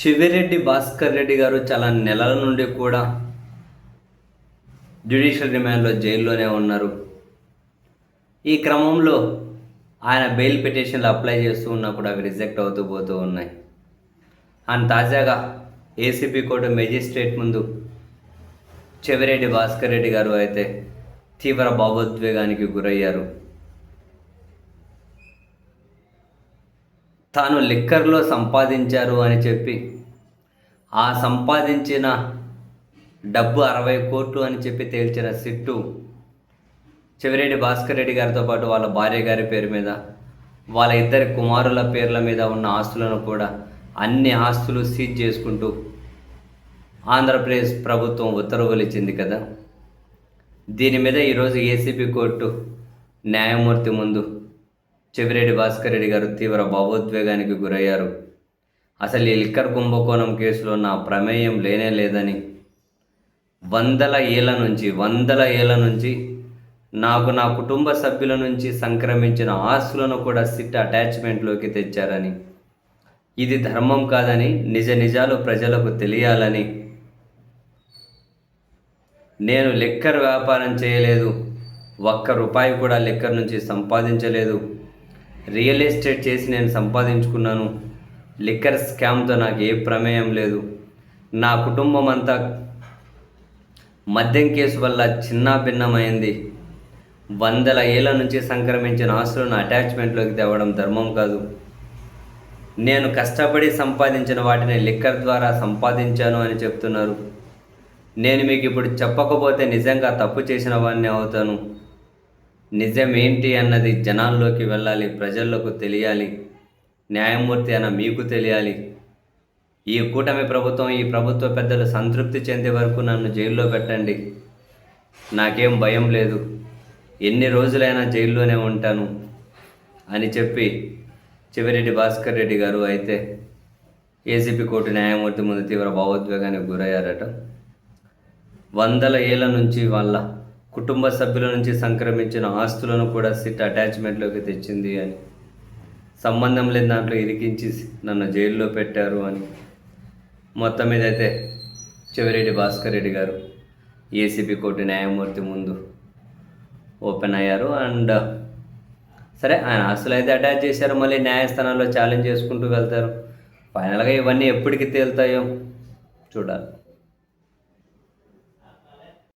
చెవిరెడ్డి భాస్కర్ రెడ్డి గారు చాలా నెలల నుండి కూడా జ్యుడిషియల్ రిమాండ్లో జైల్లోనే ఉన్నారు. ఈ క్రమంలో ఆయన బెయిల్ పిటిషన్లు అప్లై చేస్తూ ఉన్నా కూడా అవి రిజెక్ట్ అవుతూ పోతూ ఉన్నాయి. అండ్ తాజాగా ఏసీబీ కోర్టు మెజిస్ట్రేట్ ముందు చెవిరెడ్డి భాస్కర్ రెడ్డి గారు అయితే తీవ్ర భావోద్వేగానికి గురయ్యారు. తాను లిక్కర్లో సంపాదించారు అని చెప్పి ఆ సంపాదించిన డబ్బు అరవై కోట్లు అని చెప్పి తేల్చిన సిట్టు చెవిరెడ్డి భాస్కర్ రెడ్డి గారితో పాటు వాళ్ళ భార్య గారి పేరు మీద వాళ్ళ ఇద్దరి కుమారుల పేర్ల మీద ఉన్న ఆస్తులను కూడా అన్ని ఆస్తులు సీజ్ చేసుకుంటూ ఆంధ్రప్రదేశ్ ప్రభుత్వం ఉత్తర్వులు ఇచ్చింది కదా. దీని మీద ఈరోజు ఏసీబీ కోర్టు న్యాయమూర్తి ముందు చెవిరెడ్డి భాస్కర్ రెడ్డి గారు తీవ్ర భావోద్వేగానికి గురయ్యారు. అసలు ఈ లిక్కర్ కుంభకోణం కేసులో నా ప్రమేయం లేనే లేదని వందల ఏళ్ళ నుంచి వందల ఏళ్ళ నుంచి నాకు నా కుటుంబ సభ్యుల నుంచి సంక్రమించిన ఆస్తులను కూడా సిట్ అటాచ్మెంట్లోకి తెచ్చారని ఇది ధర్మం కాదని నిజ నిజాలు ప్రజలకు తెలియాలని నేను లిక్కర్ వ్యాపారం చేయలేదు. ఒక్క రూపాయి కూడా లిక్కర్ నుంచి సంపాదించలేదు. రియల్ ఎస్టేట్ చేసి నేను సంపాదించుకున్నాను. లిక్కర్ స్కామ్తో నాకు ఏ ప్రమేయం లేదు. నా కుటుంబం అంతా మద్యం కేసు వల్ల చిన్న భిన్నమైంది వందల ఏళ్ళ నుంచి సంక్రమించిన ఆస్తులను అటాచ్మెంట్లోకి తేవడం ధర్మం కాదు. నేను కష్టపడి సంపాదించిన వాటిని లిక్కర్ ద్వారా సంపాదించాను అని చెప్తున్నారు. నేను మీకు ఇప్పుడు చెప్పకపోతే నిజంగా తప్పు చేసిన వాడిని అవుతాను. నిజం ఏంటి అన్నది జనాల్లోకి వెళ్ళాలి ప్రజల్లోకి తెలియాలి న్యాయమూర్తి అన్న మీకు తెలియాలి. ఈ కూటమి ప్రభుత్వం ఈ ప్రభుత్వ పెద్దలు సంతృప్తి చెందే వరకు నన్ను జైల్లో పెట్టండి. నాకేం భయం లేదు. ఎన్ని రోజులైనా జైల్లోనే ఉంటాను అని చెప్పి చివరెడ్డి భాస్కర్ రెడ్డి గారు అయితే ఏసీపీ కోర్టు న్యాయమూర్తి ముందు తీవ్ర భావోద్వేగానికి గురయ్యారట. వందల ఏళ్ళ నుంచి వాళ్ళ కుటుంబ సభ్యుల నుంచి సంక్రమించిన ఆస్తులను కూడా సిట్ అటాచ్మెంట్లోకి తెచ్చింది అని. సంబంధం లేని దాంట్లో ఇరికించి నన్ను జైల్లో పెట్టారు అని. మొత్తం మీద అయితే చెవిరెడ్డి భాస్కర్ రెడ్డి గారు ఏసీబీ కోర్టు న్యాయమూర్తి ముందు ఓపెన్ అయ్యారు. అండ్ సరే ఆయన ఆస్తులు అయితే అటాచ్ చేశారు మళ్ళీ న్యాయస్థానాల్లో ఛాలెంజ్ చేసుకుంటూ వెళ్తారు. ఫైనల్గా ఇవన్నీ ఎప్పటికి తేలుతాయో చూడాలి.